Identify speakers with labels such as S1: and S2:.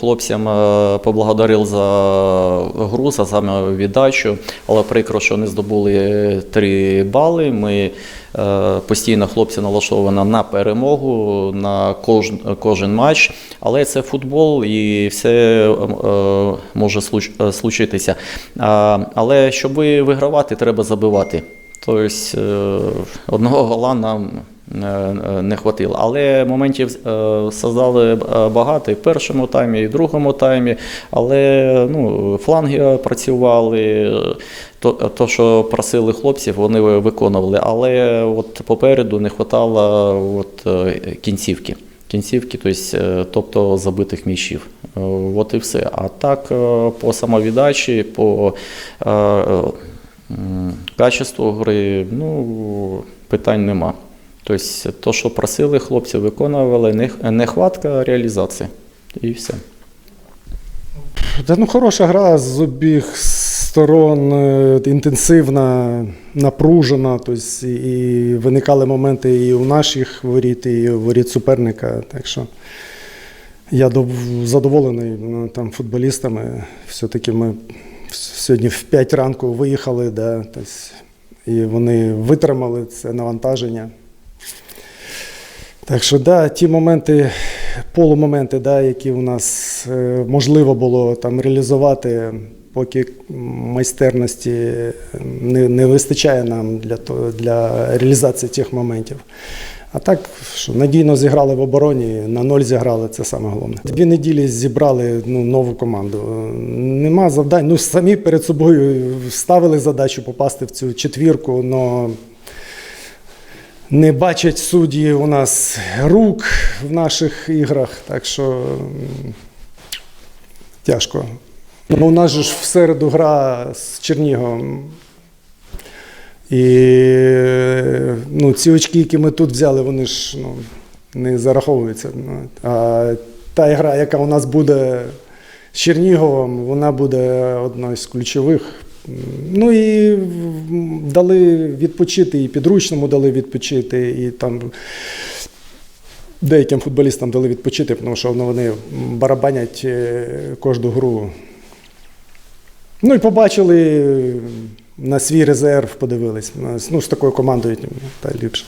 S1: Хлопцям е, поблагодарив за гру, за саме віддачу, але прикро, що не здобули три бали. Ми е, постійно хлопці налаштовані на перемогу, на кожен, кожен матч. Але це футбол і все е, може случитися. Але щоб вигравати, треба забивати. Тобто одного гола нам не хватило. Але моментів е, создали е, багато і в першому таймі, і в другому таймі. Але ну, фланги працювали. То, що просили хлопців, вони виконували. Але от попереду не вистачало от, е, кінцівки. Кінцівки, тобто, е, тобто забитих м'ячів. Е, От і все. А так, е, по самовіддачі, по е, е, М, Качество гри, ну, питань нема. Тобто, то, що просили хлопці, виконували, не- нехватка реалізації. І все.
S2: Та, ну, хороша гра з обіх сторон, е, інтенсивна, напружена. Тобто, і виникали моменти і у наших воріт, і у воріт суперника. Так що я задоволений ну, там, футболістами. Все-таки ми сьогодні в 5 ранку виїхали, да, тобто, і вони витримали це навантаження. Так що, да, ті моменти, полумоменти, да, які у нас е, можливо було там реалізувати, поки майстерності е, не, не вистачає нам для, для реалізації тих моментів. А так, що надійно зіграли в обороні, на ноль зіграли, це саме головне. Дві неділі зібрали ну, нову команду. Е, Нема завдань. Ну, самі перед собою ставили задачу попасти в цю четвірку, але не бачать судді у нас рук в наших іграх, так що тяжко. Ну, у нас же ж в середу гра з Черніговом. І ну, ці очки, які ми тут взяли, вони ж ну, не зараховуються. А та гра, яка у нас буде з Черніговом, вона буде одною з ключових. Ну і дали відпочити, і підручному дали відпочити, і там деяким футболістам дали відпочити, тому що вони барабанять е, кожну гру. Ну і побачили на свій резерв, подивились. Ну, з такою командою та ліпше.